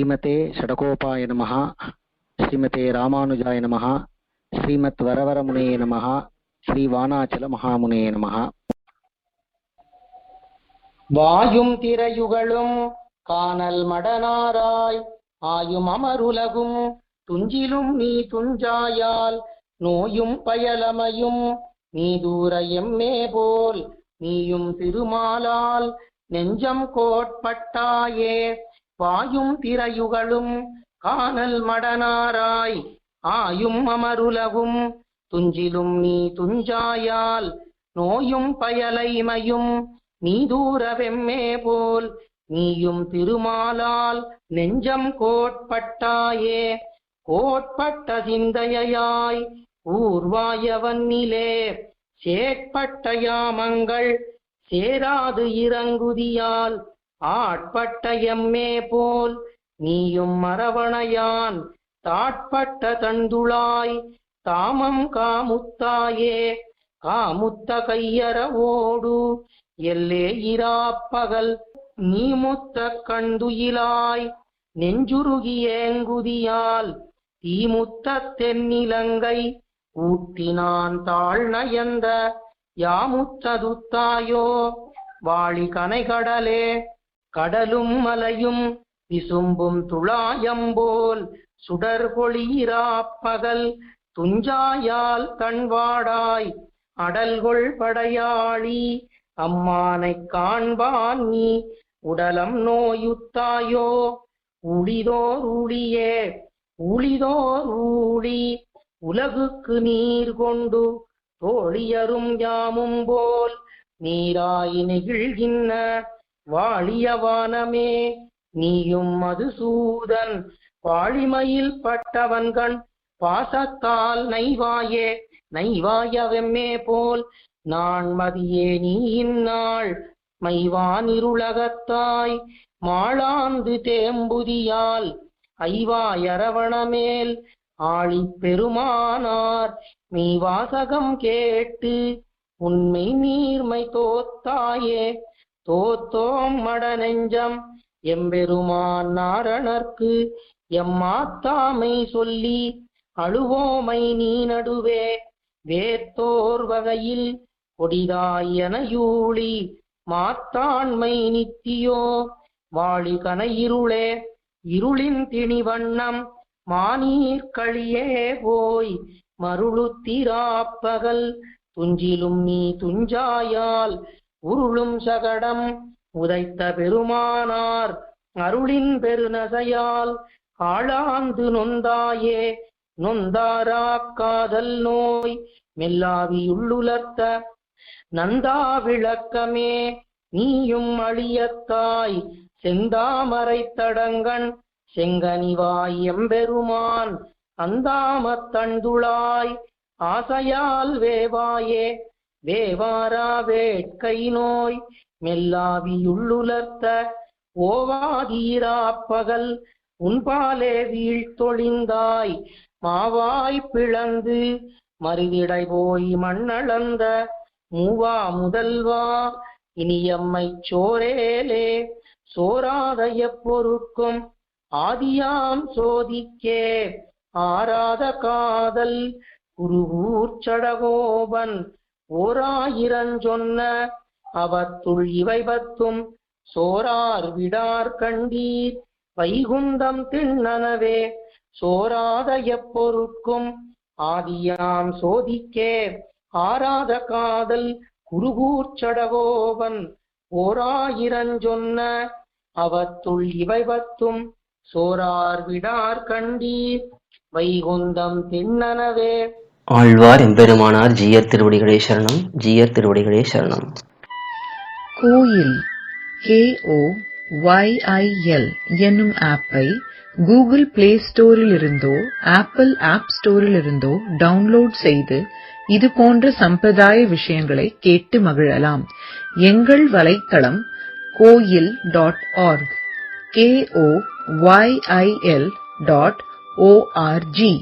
ஸ்ரீமதே ஷடகோபாய நமः ஸ்ரீமதே ராமானுஜாய நமः ஸ்ரீமத் வரவரமுனே ஸ்ரீ வானாச்சல மகாமுனே நமः வாயும் திரையுகளும் காணல் மடனாராய் ஆயும் அமருலகும் துஞ்சிலும் நீ துஞ்சாயால் நோயும் பயலமையும் நீ தூர எம்மே போல் நீயும் திருமாலால் நெஞ்சம் கோட்பட்டாயே. வாயும் திரையுகளும் காணல் மடனாராய் ஆயும் அமருலகும் துஞ்சிலும் நீ துஞ்சாயால் நோயும் பயலைமையும் நீ தூர வெம்மே போல் நீயும் திருமாலால் நெஞ்சம் கோட்பட்டாயே. கோட்பட்ட சிந்தையாய் ஊர்வாயவன்னிலே சேட்பட்ட யாமங்கள் சேராது இறங்குதியால் ஆட்பட்டயம்மே போல் நீயும் மரவணையான் தாட்பட்ட தந்துளாய் தாமம் காமுத்தாயே காமுத்த கையற ஓடு எல்லே இராப்பகல் நீ முத்த கண்துயிலாய் நெஞ்சுருகியேங்குதியால் தீமுத்த தென்னிலங்கை ஊட்டினான் தாழ் நயந்த யாமுத்ததுத்தாயோ வாழி கனைகடலே கடலும் மலையும் விசும்பும் துளாயம்போல் சுடர் பொழியிராப்பகல் துஞ்சாயால் கண்வாடாய் அடல்கொள் படையாளி அம்மானை காண்பான் நீ உடலம் நோயுத்தாயோ? உளிதோர் உளியே உளிதோர் ஊழி உலகுக்கு நீர் கொண்டு தோழியரும் யாமும் போல் நீராய் நெகிழ்கின்ற வாழியவானமே நீயும் மதுசூதன். வாழிமையில் பட்டவன்கண் பாசத்தால் நைவாயே நைவாயவெம்மே போல். நான் மதியே நீ இந்நாள் மைவான் இருளகத்தாய் மாளாந்து தேம்புதியால் ஐவாயரவணமேல். ஆழி பெருமானார் நீ வாசகம் கேட்டு உண்மை நீர்மை தோத்தாயே. தோத்தோம் மட நெஞ்சம். எம்பெருமான் நாரணர்க்கு எம்மாத்தாமை சொல்லி அழுவோமை நீ நடுவே வேத்தோர் வகையில் கொடிதாயன யூழி மாத்தாண்மை நித்தியோ வாழி கனையிருளே இருளின் திணிவண்ணம் மானீர்களியே போய் மருளுத்திராப்பகல் துஞ்சிலும் நீ துஞ்சாயால் உருளும் சகடம் உதைத்த பெருமானார் அருளின் பெருநசையால் ஆளாந்து நொந்தாயே நொந்தாரா காதல் நோய் மெல்லாவியுள்ளுலர்த்த நந்தா விளக்கமே நீயும் அழியத்தாய் செந்தாமரை தடங்கண் செங்கனிவாய் எம்பெருமான் அந்தாமத் தண்டுளாய் ஆசையால் வேவாயே வேவாரா வேட்கை நோய் மெல்லாவியுள்ளுலர்த்த ஓவாதீராப்பகல் உன்பாலே வீழ்த்தொழிந்தாய். மாவாய் பிளந்து மருவிடை போய் மண்ணளந்த மூவா முதல்வா. இனியம்மை சோரேலே சோராதய பொருட்கும் ஆதியாம் சோதிக்கே. ஆராத காதல் ஓராயிரஞ்சொன்ன அவத்துள் இவை பத்தும் சோரார் விடார் கண்டீர். வைகுந்தம் திண்ணனவே சோராத எப்பொருட்கும் ஆதியாம் சோதிக்கே ஆராத காதல் குருகூர்ச்சடகோபன் ஓராயிரஞ்சொன்ன அவத்துள் இவை பத்தும் சோரார் விடார் கண்டீர். வைகுந்தம் திண்ணனவே ஆழ்வார் எம்பெருமானார் ஜீயர் திருவடிகளே சரணம் ஜீயர் திருவடிகளே சரணம். கோயில் கேஓ ஒய்ஐஎல் என்னும் ஆப்பை கூகுள் பிளே ஸ்டோரில் இருந்தோ ஆப்பிள் ஆப் ஸ்டோரில் இருந்தோ டவுன்லோட் செய்து இது போன்ற சம்பிரதாய விஷயங்களை கேட்டு மகிழலாம். எங்கள் வலைத்தளம் கோயில் dot org K O Y I L dot O R G